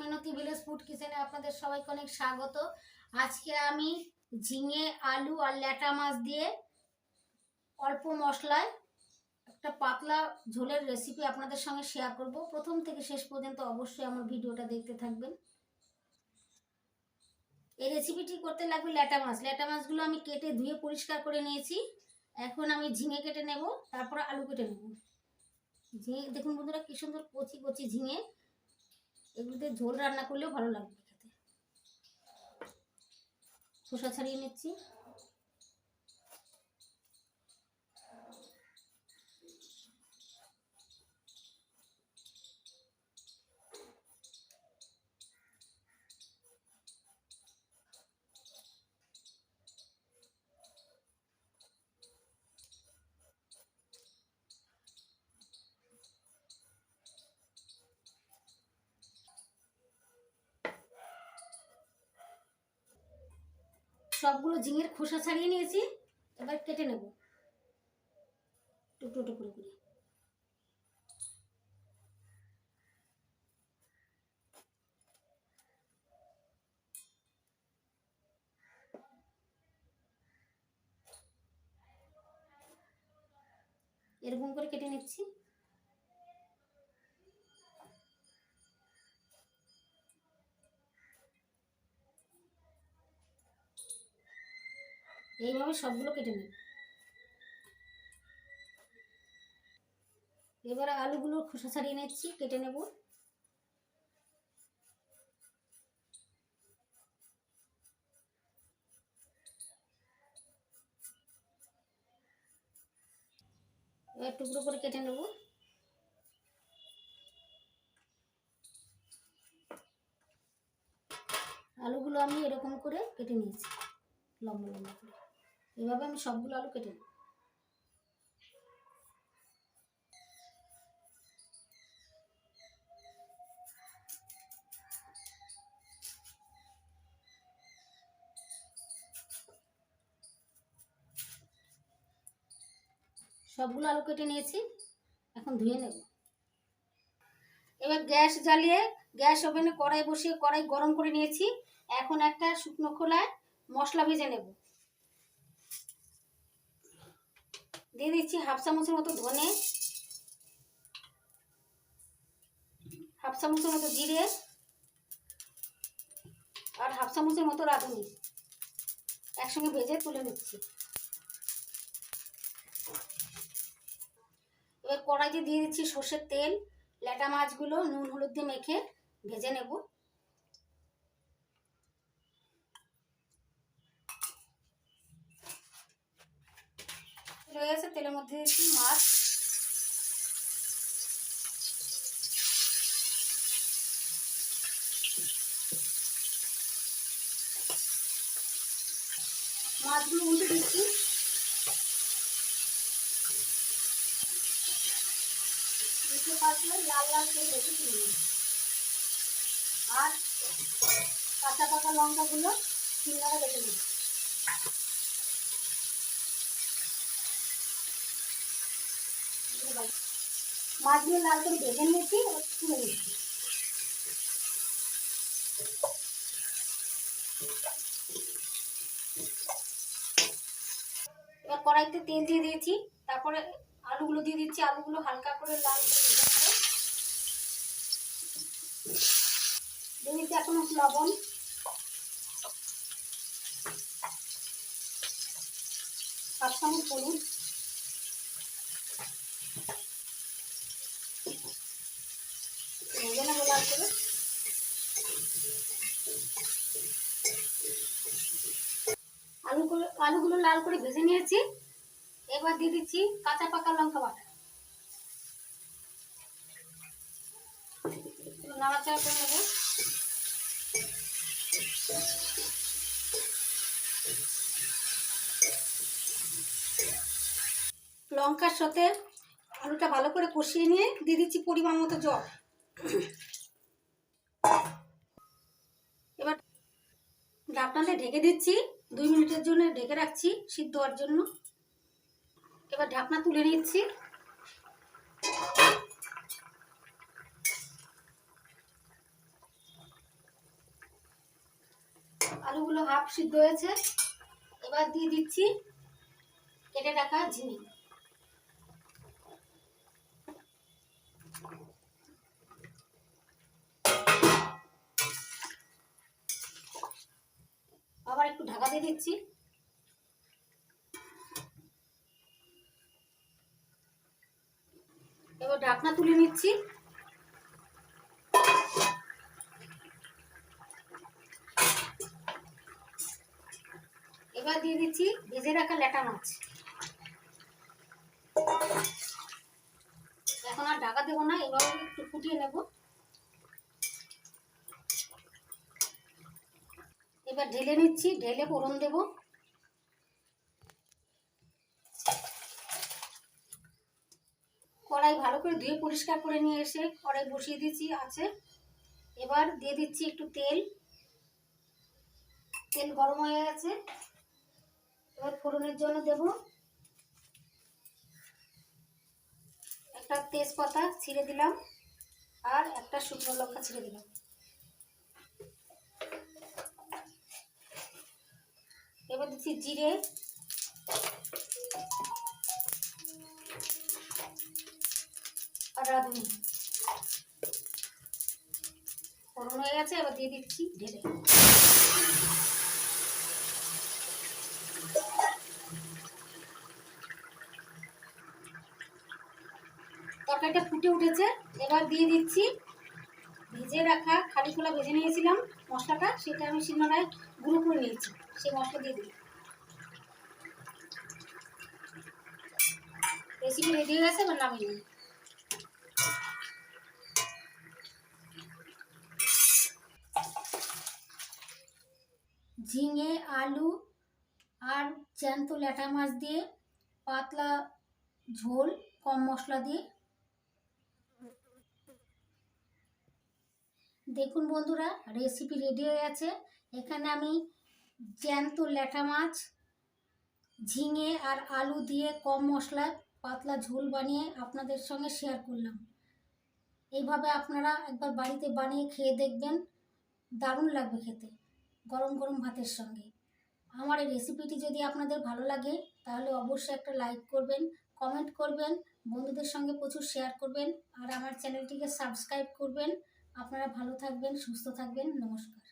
মিনতি village food কিচেনে আপনাদের সবাইকে অনেক স্বাগত। আজকে আমি ঝিঙে, আলু আর ল্যাটা মাছ দিয়ে অল্প মশলায় একটা পাতলা ঝোলের রেসিপি আপনাদের সঙ্গে শেয়ার করব। প্রথম থেকে শেষ পর্যন্ত অবশ্যই আমার ভিডিওটা দেখতে থাকবেন। এই রেসিপিটি করতে লাগবে ল্যাটা মাছ। ল্যাটা মাছগুলো আমি কেটে ধুয়ে পরিষ্কার করে নিয়েছি। এখন আমি ঝিঙে কেটে নেব, তারপরে আলু কেটে নেব। ঝিঙে, দেখুন বন্ধুরা, কি সুন্দর কচি কচি ঝিঙে। এগুলোতে ঝোল রান্না করলেও ভালো লাগবে খেতে। খোসা ছাড়িয়ে নিচ্ছি। সবগুলো ঝিঙের খোসা ছাড়িয়ে নিয়েছি, এবার কেটে নেব। টুকরো টুকরো করে। এরকম করে কেটে নিচ্ছি। এইভাবে সবগুলো কেটে নেব। এবারে আলুগুলোর খোসা ছাড়িয়ে নিচ্ছি, কেটে নেব। এবার টুকরো করে কেটে নেব। আলুগুলো আমি এরকম করে কেটে নিয়েছি, লম্বা লম্বা করে। এভাবে আমি সবগুলো আলু কেটে নেব। সবগুলো আলু কেটে নিয়েছি, এখন ধুয়ে নেব। এবার গ্যাস জ্বালিয়ে, গ্যাস ওভেনে কড়াই বসিয়ে কড়াই গরম করে নিয়েছি। এখন একটা শুকনো খোলায় মশলা ভেজে নেব। দিয়ে দিচ্ছি হাফ চামচের মতো ধনে। হাফ চামচের মতো জিরে। আর হাফ চামচের মতো রাঁধুনি। একসঙ্গে ভেজে তুলে নিচ্ছি। এবার কড়াইতে দিয়ে দিচ্ছি সর্ষের তেল, ল্যাটা মাছগুলো, নুন, হলুদ দিয়ে মেখে ভেজে নেব। রয়ে গেছে, তেলের মধ্যে দিচ্ছি মাছ। মাছগুলো উল্টে দিচ্ছি। লাল লাল করে ভেজে তুলে নিচ্ছি আর কাঁচা পাকা লঙ্কাগুলো শিলনোড়া বেটে নেব মাছগুলো লাল করে ভেজে নিয়েছি তুলে নিচ্ছি। এবার কড়াইতে তেল দিয়ে দিয়েছি, তারপরে আলুগুলো দিয়ে দিচ্ছি, আলুগুলো হালকা করে লাল করে দিয়ে দিচ্ছি এখন লবণ। হাফ চামচ হলুদ ভেজে নেব লাল করে আলু করে আলুগুলো লাল করে ভেজে নিয়েছি। এবার দিয়ে দিচ্ছি কাঁচা পাকা লঙ্কা বাটা। নাড়াচাড়া করে নেব। লঙ্কার সাথে আলুটা ভালো করে কষিয়ে নিয়ে দিয়ে দিচ্ছি পরিমাণ মতো জল। এবার ঢাকনাতে ঢেকে দিচ্ছি। দুই মিনিটের জন্য ঢেকে রাখছি সিদ্ধ হওয়ার জন্য। এবার ঢাকনা তুলে নিচ্ছি। আলুগুলো হাফ সিদ্ধ হয়েছে। এবার দিয়ে দিচ্ছি কেটে রাখা ঝিঙে। আবার একটু ঢাকা দিয়ে দিচ্ছি। এবার ঢাকনা তুলে নিচ্ছি। এবার দিয়ে দিচ্ছি ভেজে রাখা ল্যাটা মাছ। এখন আর ঢাকা দেবো না এবার একটু ফুটিয়ে নেব। এবার ঢেলে নিচ্ছি, ঢেলে ফোড়ন দেব। কড়াই ভালো করে ধুয়ে পরিষ্কার করে নিয়ে এসে কড়াই বসিয়ে দিচ্ছি আছে। এবার দিয়ে দিচ্ছি একটু তেল। তেল গরম হয়ে গেছে। এবার ফোড়নের জন্য দেব একটা তেজপাতা ছিঁড়ে দিলাম, আর একটা শুকনো লঙ্কা ছিঁড়ে দিলাম। এবার দিচ্ছি জিরে। আর হয়ে গেছে, এবার দিয়ে দিচ্ছি ঢেলে। তরকারিটা ফুটে উঠেছে, এবার দিয়ে দিচ্ছি ভেজে রাখা খালি খোলা ভেজে নিয়েছিলাম মশলাটা, সেটা আমি শিলনোড়ায় গুঁড়ো করে নিয়েছি। সেই মশলা দিয়ে দিই। রেসিপি রেডি হয়ে গেছে, এবার নামিয়ে নিই। ঝিঙে, আলু আর জ্যান্ত ল্যাটা মাছ দিয়ে পাতলা ঝোল, কম মশলা দিয়ে। দেখুন বন্ধুরা রেসিপি রেডি হয়ে গেছে। এখানে আমি জ্যান্ত ল্যাটা মাছ, ঝিঙে আর আলু দিয়ে কম মশলায় পাতলা ঝোল বানিয়ে আপনাদের সঙ্গে শেয়ার করলাম। এইভাবে আপনারা একবার বাড়িতে বানিয়ে খেয়ে দেখবেন, দারুণ লাগবে খেতে, গরম গরম ভাতের সঙ্গে। আমার এই রেসিপিটি যদি আপনাদের ভালো লাগে, তাহলে অবশ্যই একটা লাইক করবেন কমেন্ট করবেন, বন্ধুদের সঙ্গে প্রচুর শেয়ার করবেন, আর আমার চ্যানেলটিকে সাবস্ক্রাইব করবেন। আপনারা ভালো থাকবেন, সুস্থ থাকবেন, নমস্কার।